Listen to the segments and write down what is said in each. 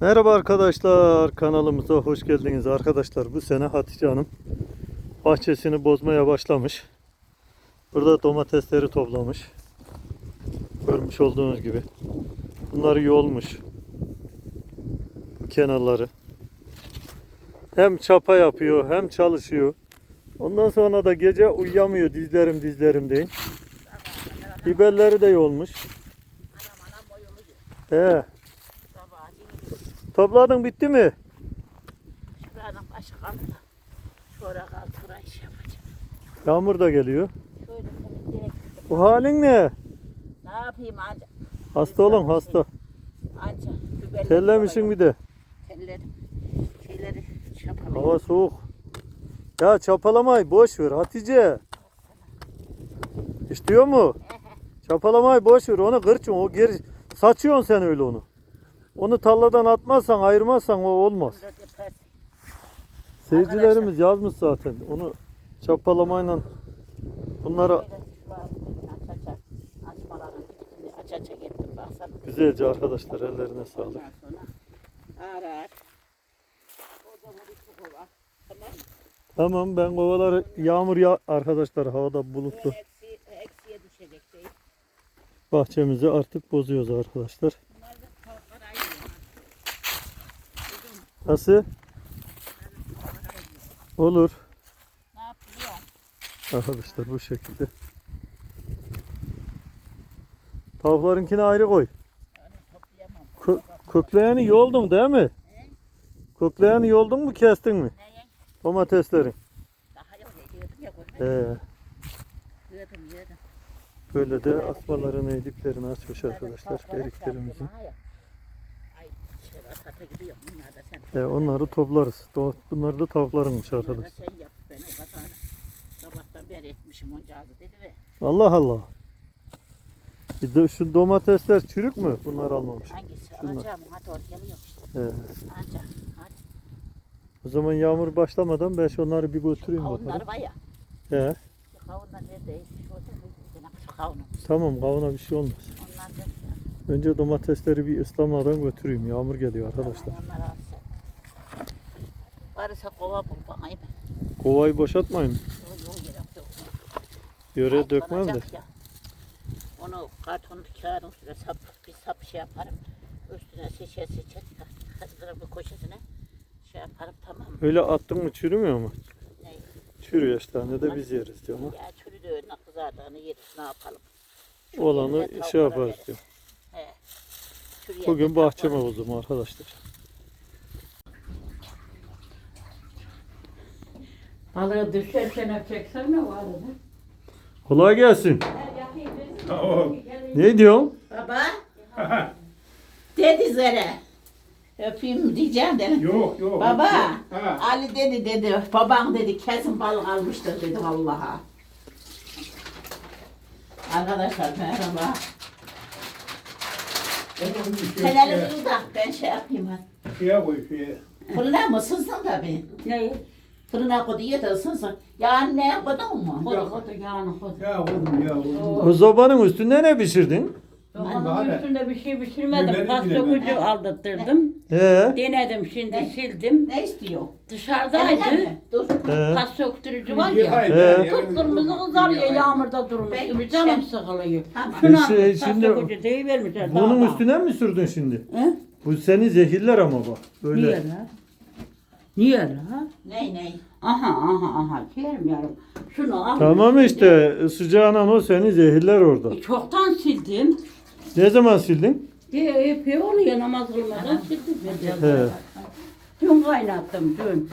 Merhaba arkadaşlar kanalımıza hoş geldiniz arkadaşlar. Bu sene Hatice Hanım bahçesini bozmaya başlamış. Burada domatesleri toplamış. Görmüş olduğunuz gibi. Bunları yolmuş. Kenarları. Hem çapa yapıyor hem çalışıyor. Ondan sonra da gece uyuyamıyor dizlerim dizlerim deyin. Biberleri de yolmuş. He. Topladın bitti mi? Şuradan başı kaldı. Sonra kaldı burayı şey yapacağım. Yağmur da geliyor. Şöyle temizleyerek Bu halin ne? ne yapayım anca. Hasta olun hasta. Anca biberleri Terlemişsin bir de. Tellerim. Şeyleri şapalayayım. Hava soğuk. Ya çapalamayı boş ver Hatice. İstiyor mu? Çapalamayı boş ver onu kırçın o geri saçıyorsun sen öyle onu. Onu talladan atmazsan ayırmazsan o olmaz. Seyircilerimiz yazmış zaten. Onu çapalamayla bunlara güzelce arkadaşlar ellerine sağlık. Tamam ben kovaları yağmur ya arkadaşlar havada bulutlu. Bahçemizi artık bozuyoruz arkadaşlar. Bunlar da tavuklar aynı. Nasıl? Olur. Ne yapıyor? Arkadaşlar bu şekilde. Tavuklarınkini ayrı koy. Kö kökleyeni yoldun değil mi? Kökleyeni yoldun mu kestin mi? Domateslerin. Daha yok ya. Ee, Yiyordum yiyordum. böyle de asmalarını, diplerini açmış arkadaşlar. Beriklerimizin. Ay şey atata gidiyorum bunlar Ee, onları toplarız. Bunlar da tavuklarınmış arkadaşlar. sen yap ben o kadar. Sabahtan beri etmişim oncağızı dedi ve Allah Allah. Bir de şu domatesler çürük mü? Bunlar almamış. hangisi Şunlar. alacağım ona doğru geliyor işte. Ancak hadi. o zaman yağmur başlamadan ben şu onları bir götüreyim bakalım. Kavunlar var ya. He, kavunlar neredeydi? Şu tamam kavuna bir şey olmaz. Onlar da Önce domatesleri bir ıslamadan götüreyim. Yağmur geliyor arkadaşlar. Onlar alsın. Varsa kova bul bana hemen. Kovayı boşaltmayın. Gerek yok. Yöre dökmem de. Ya. Onu karton kağıdın üstüne sap, bir sap şey yaparım. Üstüne seçe seçe hazırlarım bir koşesine şey yaparım tamam mı? Öyle attın mı çürümüyor mu? Ne? Çürüyor işte. Ne de biz yeriz diyor ama. Ya çürü de önüne kızardığını yeriz ne yapalım? Şu Olanı şey yaparız diyor. He. Çürü Bugün tavuklara bozdum arkadaşlar. Balığı düşerken çeksen ne var mı? Kolay gelsin. Ne diyorsun? Baba. dedi zere. Öpeyim diyeceğim de. Yok yok. Baba. Ha. Ali dedi dedi. Babam dedi kesin balık almıştır dedi vallaha. Arkadaşlar merhaba. Sen elini uzat ben şey yapayım hadi. Şeye koy şeye. Fırına mı ısınsın tabii. Ne? Fırına koy diye de ısınsın. Ya anne koydun mu? Kodu kodu yağını kodu. Ya oğlum ya oğlum. O zobanın üstünde ne pişirdin? Bari. üstünde bir şey pişirmedim. Biberim Pasta bile ben. kucu aldırttırdım. He. Denedim şimdi Ne? sildim. Ne istiyor? Dışarıdaydı. Dur. He. Pas söktürücü var ya. He. Kıpkırmızı kızarıyor yağmurda durmuş Ben- gibi canım sıkılıyor. Bir şey, şimdi- pasta kucu deyivermişler. Bunun daha üstüne mi sürdün şimdi? He? Bu seni zehirler ama bak. Böyle. Niye la? Niye la? Ney ney? Aha aha aha. Kerim yavrum. Şunu al. Tamam işte sıcağına o seni zehirler orada. E, Çoktan sildim. Ne zaman sildin? E, epey oluyor namaz kılmadan sildim. He. Dün kaynattım dün.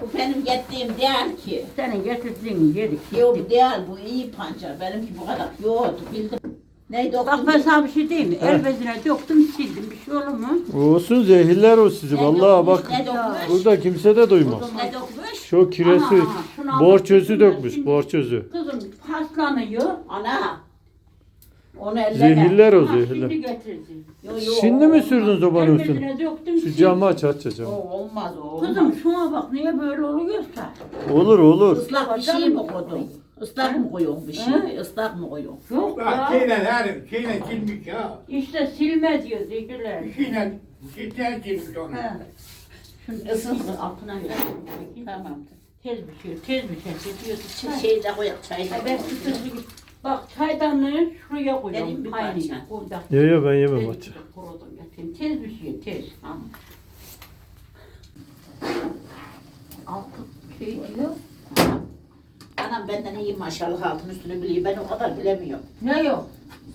Bu benim gittiğim değil ki. Senin getirdiğin yedik. Yok değil bu iyi pancar. Benimki bu kadar yoğurdu bildim. Neydi o? Bak ben sana bir şey diyeyim mi? El bezine döktüm sildim. Bir şey olur mu? Olsun zehirler o sizi. Ne Vallahi dokmuş, bak Ne dokmuş? burada kimse de duymaz. Ne dokmuş? Şu kiresi şunu borç özü dökmüş. Borç özü. Kızım paslanıyor. Ana. Onu elleme. Zehirler o Ha, zehirler. şimdi. Yo, yo, Şimdi mi olmaz. sürdün zobanın El üstüne? bezine döktüm Şu sildim. camı aç aç O camı. olmaz o olmaz. Kızım şuna bak niye böyle oluyorsa. Olur olur. Islak bir şey mi koydun? Islak mı koyuyorsun bir şey? Islak mı koyuyorsun? Yok Bak ya. şeyle her şeyle silmiş ya. İşte silme diyor dediler. Şeyle cidden silmiş onu. Ha. Şunu Isınsın. altına ver. Tamamdır. Tez bir şey, tez bir şey. Diyorsun. Şey, şey de koyak çayı da Ha, ben sütümü Bak çaydanlığı şuraya Vereyim bir koyuyorum. Kaynıyor. parça. Burada. Yok yok ben yemem bir şey, kurudum. Tez bir şey, tez. Tamam. Altı şey diyor. Anam benden iyi maşallah altın üstünü biliyor. Ben o kadar bilemiyorum. Ne yok?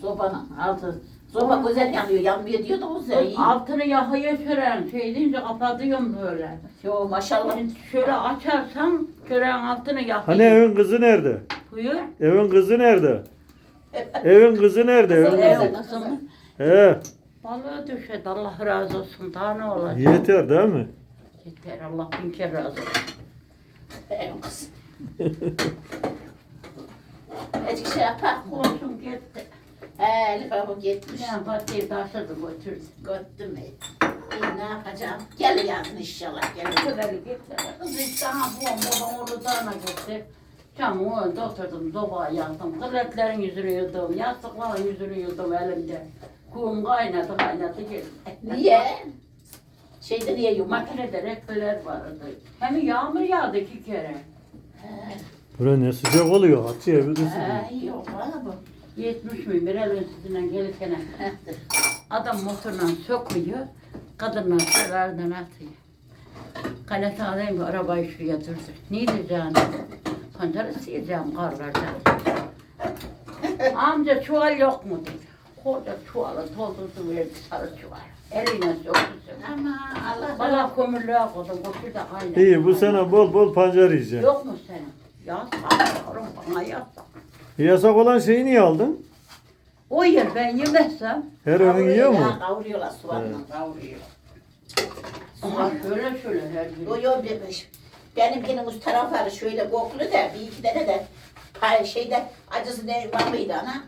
Sobanın altı. Soba güzel yanıyor. Yanmıyor diyor da o güzel iyi. Altını yakaya süren şey deyince kapatıyorum böyle. Yo maşallah. Yani şöyle açarsam çöreğin altını yakayım. Hani evin kızı nerede? Buyur. Evin kızı nerede? Evin kızı nerede? Evin Kızı kızı. kızım? He, Balığı düşedi. Allah razı olsun. Daha ne olacak? yeter değil mi? Yeter. Allah bin kere razı olsun. Benim kız. Yapar mı? Olsun gitti. He Elif abi gitmiş. Ben patiyi taşıdı götürdü. Gördüm mü? İyi ne yapacağım? Gel yarın inşallah. Gel. Böyle gitti. Kız işte ha bu babam orada gitti. Camın önünde oturdum, zoba yaktım. Kırletlerin yüzünü yudum, yastıkların yüzünü yudum elimde. Kum kaynadı kaynadı geldi. Niye? Şeyde niye yumak? Makinede rekbeler vardı. Hem yağmur yağdı iki kere. Buraya ne sıcak oluyor Hatice evi de sıcak. İyi oldu ha bu. Yetmiş mi? Bir el üstünden gelirken adam motorla sokuyor. Kadınlar şuralardan atıyor. Kalete alayım bu arabayı şuraya durdur. Ne diyeceğim? Pancarı sileceğim karlardan. Amca çuval yok mu dedi. Koca çuvalı doldurdu verdi sarı çuval. Eline soktu. Ama Allah Bana kömürlüğe koydum. Bu da kaynadı. İyi bu sene bol bol pancar yiyeceksin. Yok mu senin? Ya bana yap. Yasak olan şeyi niye aldın? O yer ben yemezsem. Her öğün yiyor mu? Ya, Kavuruyorlar soğanla kavuruyor. Ama şöyle şöyle her gün. Yo yo bebeş. Benimkinin üst tarafları şöyle koklu da bir iki tane de pay şeyde acısı ne var mıydı ana?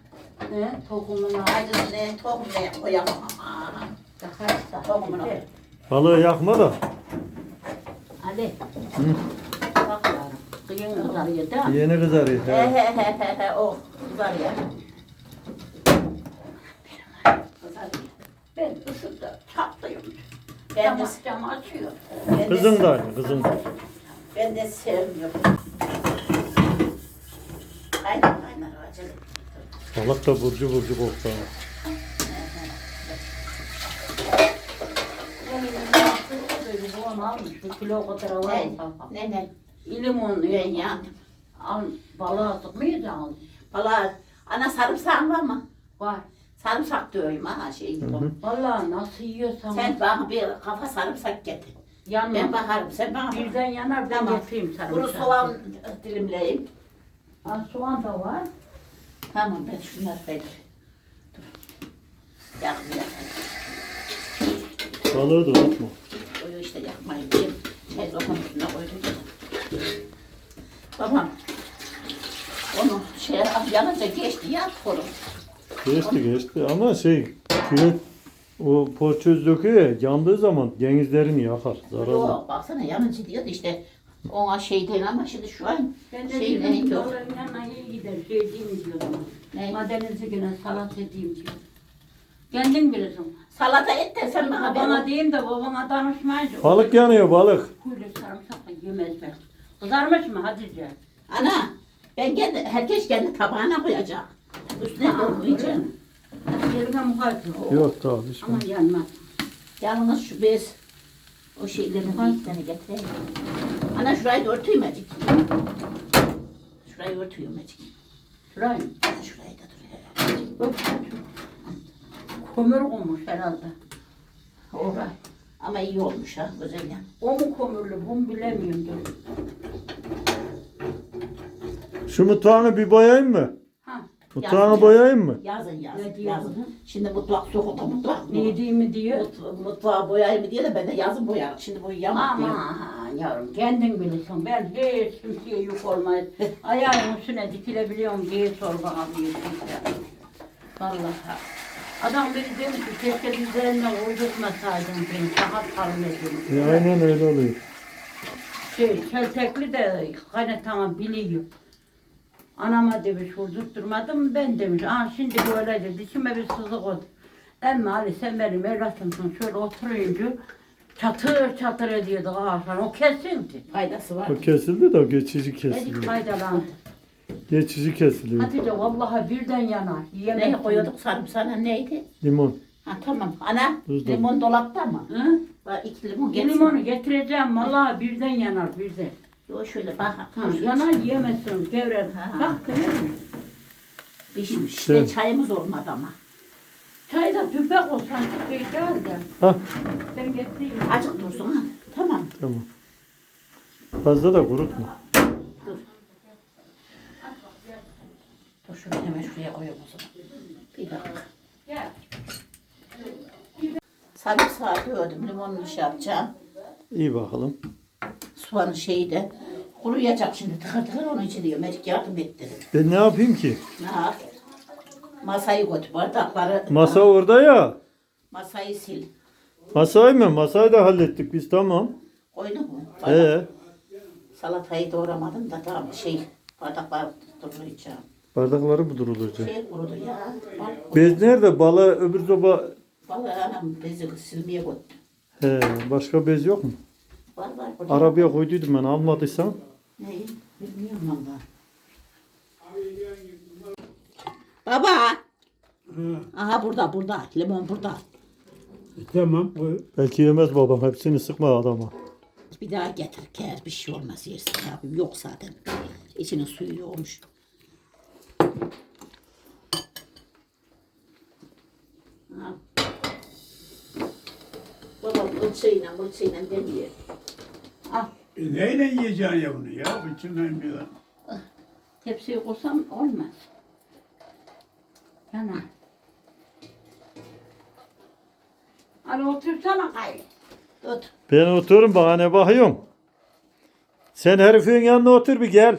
Ne? Tokumuna. Acısı ne tohum ne koyamam ama. Yakarsa. Tohumuna koy. Balığı yakma da. Ali. Bak yavrum. Kıyın kızarıyor değil mi? Yeni kızarıyor. He He. he he oh ya. Ben ısıda çatlıyım. Ben de, cam açıyor. ben de, Kızın da aynı kızın da. ben de sevmiyorum. Aynen aynen acele. Balık da burcu burcu koktu. Bir kilo kadar var? İlim onu. Ben yandım. Al, balığa sıkmayacaksın. Valla ana sarımsağın var mı? Var. Sarımsak diyorum ha şey. Vallahi nasıl yiyorsan. Sen bana bir kafa sarımsak getir. Ben yanma. bakarım sen bana. Birden yanar ben Tamam. getireyim sana. Kuru soğan dilimleyeyim. Ha, soğan da var. Tamam ben şunları ver. Dur. Yakmıyor. Balığı da unutma. Koyu işte yakmayın diyeyim. Şey lokum üstüne koydum. Babam. Onu şey yanınca geçti ya kolum. Geçti geçti ama şey küret o poğaçöz döküyor ya yandığı zaman genizlerini yakar. Zararlı. Yok baksana yanınca diyordu işte. Ona şey değil ama şimdi şu an Ben de şey dedim yok. Gider. Diyeyim diyordum. Ne? Madenizi yine salat edeyim diyor. Kendin bilirsin. Salata et de sen bana Babana ver. diyeyim de babana danışmayınca. Balık yanıyor balık. Kuyulu sarımsak da yemez ben. Kızarmış mı Hatice? Ana ben kendi, herkes kendi tabağına koyacak. Üstüne dokunmayacaksın. Yerine muhakkak. Yok daha bir şey. Ama yanmaz. Yalnız şu bez o şeylerin bir tane getireyim. Ana şurayı da örteyim azıcık. Şurayı örtüyorum azıcık. Şurayı. Ana şurayı da duruyor. Öp. Kömür olmuş herhalde. Oray. Ama iyi olmuş ha güzel ya. O mu kömürlü bunu bilemiyorum. dur. Şu mutfağını bir boyayayım mı? Mutfağını boyayayım mı? Yazın yazın yazın. Şimdi mutfak soğukta mutfak. Ne diyeyim diyor. Mut, mutfağı boyayayım mı diye de ben de yazın boyarım. Şimdi boyayamam diyor. Aman yavrum kendin bilirsin. Ben hiç kimseye yük olmaz. Ayağın üstüne dikilebiliyorum diye sor bana kimse. Vallahi. Adam biri demiş ki keşke dizlerinden uydurmasaydın beni. Daha kalın. E, aynen öyle oluyor. Şey, keltekli de kaynatama biliyor. Anama demiş vurdurtturmadım ben demiş. Aa şimdi böyle dedi. İçime bir sızık oldu. Emmi Ali sen benim evlatımsın. Şöyle oturunca çatır çatır ediyordu ağaçlar. O kesildi. Faydası var. O kesildi de o geçici Dedik kesiliyor. faydalandı. Geçici kesiliyor. Hatice vallahi birden yanar. Ne Yemek koyuyorduk sarımsağına neydi? Limon. Ha tamam. Ana Tuz da- limon dolapta mı? Hı? Bak iki limon Bu getir. limonu getireceğim vallahi birden yanar birden. Yo şöyle bak. Ha, yanar yiyemezsin gevrer. Ha. Bak görüyor musun? Pişmiş. Şey- Ne çayımız olmadı ama. Çayda tüpek olsan çıkacağız da. Hah Ben getireyim. Acık dursun ha. Tamam. tamam. Fazla da kurutma. Dur. Dur şunu hemen şuraya koyalım o zaman. Bir dakika. Gel. Sarımsağı dövdüm. Limonunu şey yapacağım. İyi bakalım. Soğanın şeyi de kuruyacak şimdi. Tıkır tıkır onun için diyor. Melik yardım et dedim. Ben ne yapayım ki? Ne yap? Masayı götür. Bardakları. Masa orada ya. Masayı sil. Masayı mı? Masayı da hallettik biz tamam. Koydun mu? Bardak- Ee, Salatayı doğramadım da tamam şey bardaklar durulacağım. bardakları mı durulacak? Şey kurudu ya. Bak, Bez nerede? Bala öbür soba. Vallahi anam bezi silmeye koydum. He, başka bez yok mu? Burada. Arabaya koyduydum ben almadıysam. Neyi? Bilmiyorum valla. Baba. Aha burada burada. Limon burada. Tamam. koy. Belki yemez babam. Hepsini sıkma adama. Bir daha getir. Ker bir şey olmaz yersin abim. Yok zaten. İçinin suyu yoğmuş. Ha. Babam ılçıyla mılçıyla demiyor. Al. E, neyle yiyeceksin ya bunu ya? İçinden bir Tepsiye koysam olmaz. Yanar. Hadi otursana gayrı. Tut. Ben otururum bana ne bakıyorsun? Sen herifin yanına otur bir gel.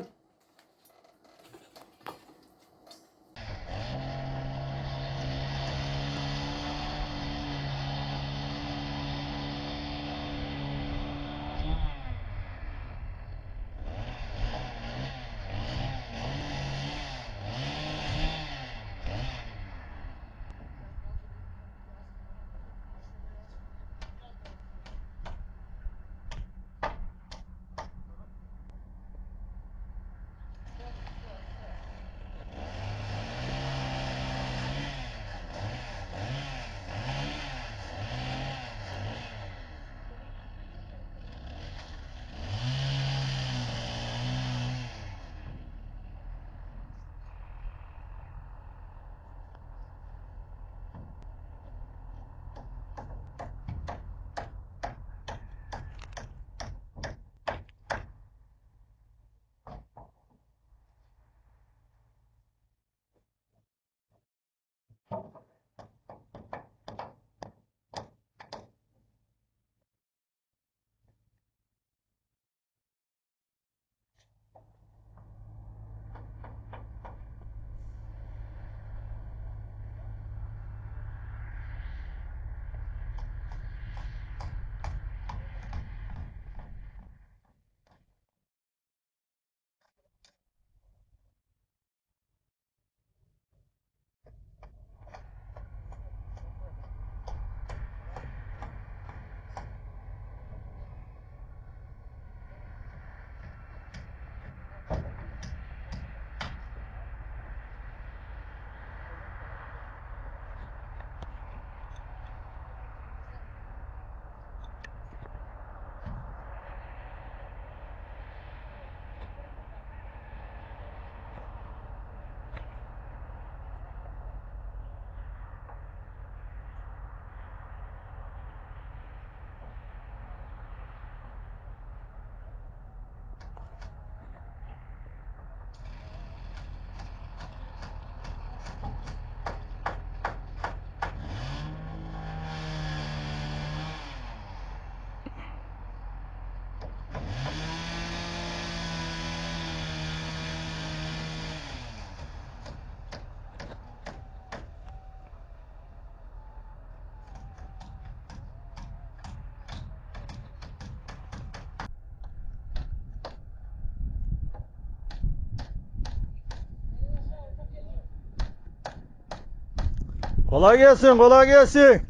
Kolay gelsin, kolay gelsin.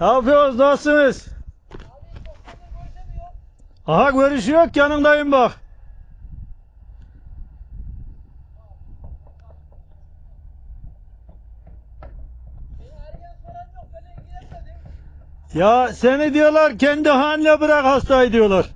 Ne yapıyorsunuz, nasılsınız? Aha görüşüyor yanındayım bak. Ya seni diyorlar kendi haline bırak hastayı diyorlar.